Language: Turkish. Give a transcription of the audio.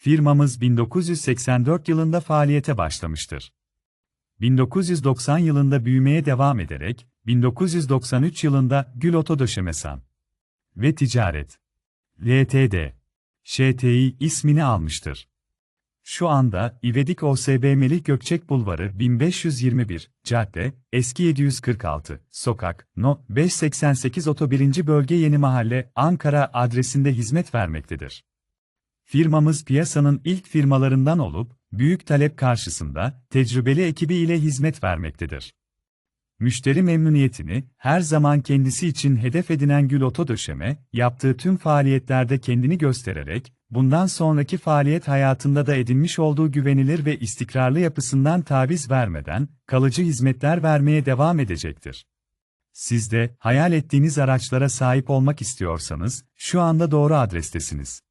Firmamız 1984 yılında faaliyete başlamıştır. 1990 yılında büyümeye devam ederek, 1993 yılında Gül Oto Döşemesan ve Ticaret LTD ŞTİ ismini almıştır. Şu anda İvedik OSB Melih Gökçek Bulvarı 1521, Cadde, Eski 746, Sokak, No. 588 Oto 1. Bölge Yeni Mahalle, Ankara adresinde hizmet vermektedir. Firmamız piyasanın ilk firmalarından olup, büyük talep karşısında, tecrübeli ekibi ile hizmet vermektedir. Müşteri memnuniyetini, her zaman kendisi için hedef edinen Gül Oto Döşeme, yaptığı tüm faaliyetlerde kendini göstererek, bundan sonraki faaliyet hayatında da edinmiş olduğu güvenilir ve istikrarlı yapısından taviz vermeden, kalıcı hizmetler vermeye devam edecektir. Siz de, hayal ettiğiniz araçlara sahip olmak istiyorsanız, şu anda doğru adrestesiniz.